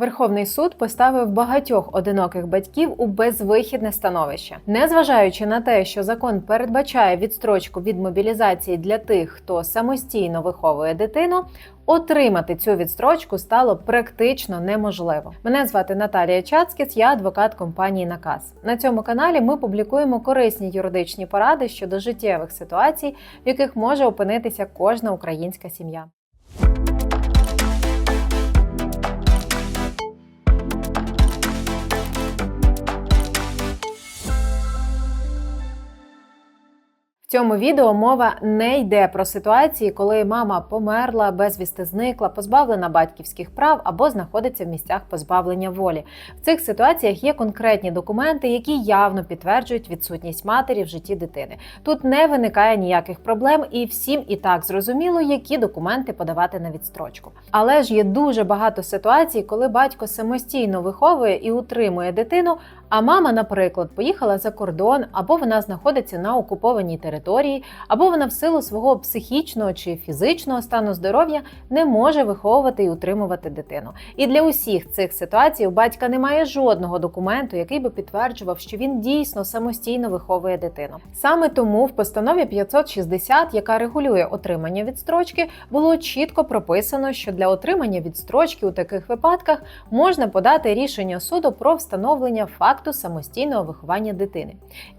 Верховний суд поставив багатьох одиноких батьків у безвихідне становище, незважаючи на те, що закон передбачає відстрочку від мобілізації для тих, хто самостійно виховує дитину. Отримати цю відстрочку стало практично неможливо. Мене звати Наталія Чацкіс, я адвокат компанії Наказ. На цьому каналі ми публікуємо корисні юридичні поради щодо життєвих ситуацій, в яких може опинитися кожна українська сім'я. Цьому відео мова не йде про ситуації, коли мама померла, безвісти зникла, позбавлена батьківських прав або знаходиться в місцях позбавлення волі. В цих ситуаціях є конкретні документи, які явно підтверджують відсутність матері в житті дитини. Тут не виникає ніяких проблем, і всім і так зрозуміло, які документи подавати на відстрочку. Але ж є дуже багато ситуацій, коли батько самостійно виховує і утримує дитину. А мама, наприклад, поїхала за кордон, або вона знаходиться на окупованій території, або вона в силу свого психічного чи фізичного стану здоров'я не може виховувати і утримувати дитину. І для усіх цих ситуацій у батька немає жодного документу, який би підтверджував, що він дійсно самостійно виховує дитину. Саме тому в постанові 560, яка регулює отримання відстрочки, було чітко прописано, що для отримання відстрочки у таких випадках можна подати рішення суду про встановлення факту самостійного виховання дитини.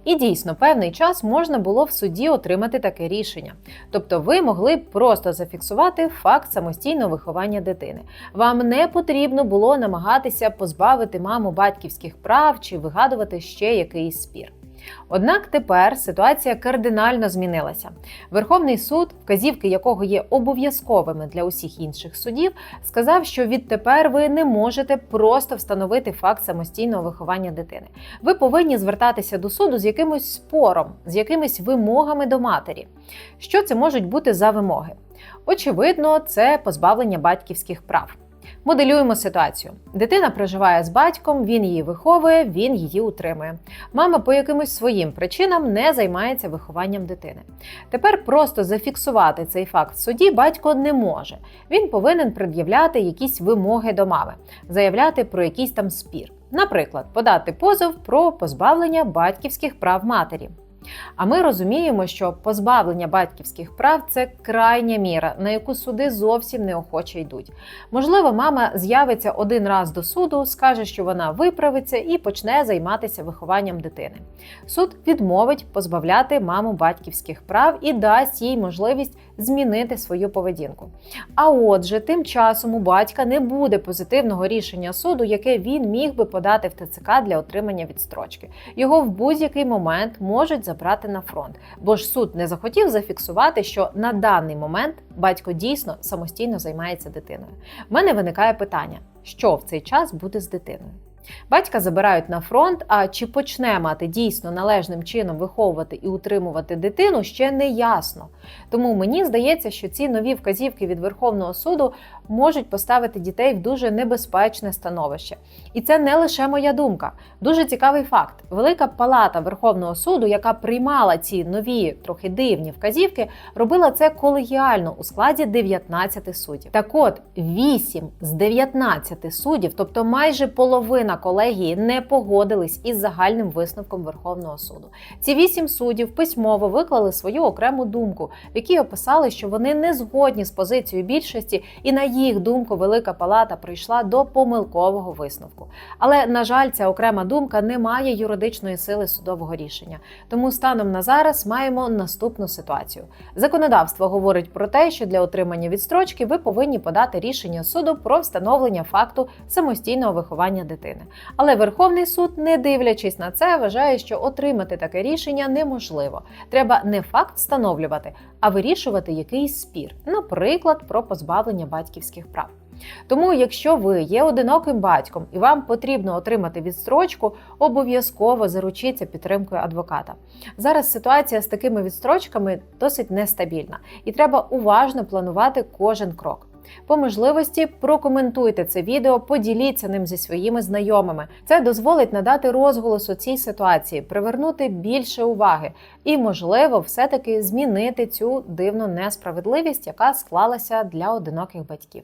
І дійсно, певний час можна було в суді отримати таке рішення. Тобто, ви могли б просто зафіксувати факт самостійного виховання дитини. Вам не потрібно було намагатися позбавити маму батьківських прав чи вигадувати ще якийсь спір. Однак тепер ситуація кардинально змінилася. Верховний суд, вказівки якого є обов'язковими для усіх інших судів, сказав, що відтепер ви не можете просто встановити факт самостійного виховання дитини. Ви повинні звертатися до суду з якимось спором, з якимись вимогами до матері. Що це можуть бути за вимоги? Очевидно, це позбавлення батьківських прав. Моделюємо ситуацію. Дитина проживає з батьком, він її виховує, він її утримує. Мама по якимось своїм причинам не займається вихованням дитини. Тепер просто зафіксувати цей факт в суді батько не може. Він повинен пред'являти якісь вимоги до мами, заявляти про якийсь там спір. Наприклад, подати позов про позбавлення батьківських прав матері. А ми розуміємо, що позбавлення батьківських прав це крайня міра, на яку суди зовсім неохоче йдуть. Можливо, мама з'явиться один раз до суду, скаже, що вона виправиться і почне займатися вихованням дитини. Суд відмовить позбавляти маму батьківських прав і дасть їй можливість змінити свою поведінку. А отже, тим часом у батька не буде позитивного рішення суду, яке він міг би подати в ТЦК для отримання відстрочки. Його в будь-який момент можуть забрати на фронт, бо ж суд не захотів зафіксувати, що на даний момент батько дійсно самостійно займається дитиною. В мене виникає питання, що в цей час буде з дитиною. Батька забирають на фронт. А чи почне мати дійсно належним чином виховувати і утримувати дитину, ще не ясно. Тому мені здається, що ці нові вказівки від Верховного суду можуть поставити дітей в дуже небезпечне становище. І це не лише моя думка. Дуже цікавий факт: Велика Палата Верховного суду, яка приймала ці нові, трохи дивні вказівки, робила це колегіально у складі 19 суддів. Так от 8 з 19 суддів, тобто майже половина колегії, не погодились із загальним висновком Верховного суду. Ці вісім суддів письмово виклали свою окрему думку, в якій описали, що вони не згодні з позицією більшості, і на їх думку Велика Палата прийшла до помилкового висновку. Але на жаль, ця окрема думка не має юридичної сили судового рішення. Тому станом на зараз маємо наступну ситуацію. Законодавство говорить про те, що для отримання відстрочки ви повинні подати рішення суду про встановлення факту самостійного виховання дитини. Але Верховний суд, не дивлячись на це, вважає, що отримати таке рішення неможливо. Треба не факт встановлювати, а вирішувати якийсь спір, наприклад, про позбавлення батьківських прав. Тому, якщо ви є одиноким батьком і вам потрібно отримати відстрочку, обов'язково заручіться підтримкою адвоката. Зараз ситуація з такими відстрочками досить нестабільна, і треба уважно планувати кожен крок. По можливості прокоментуйте це відео, поділіться ним зі своїми знайомими. Це дозволить надати розголосу цій ситуації, привернути більше уваги і, можливо, все-таки змінити цю дивну несправедливість, яка склалася для одиноких батьків.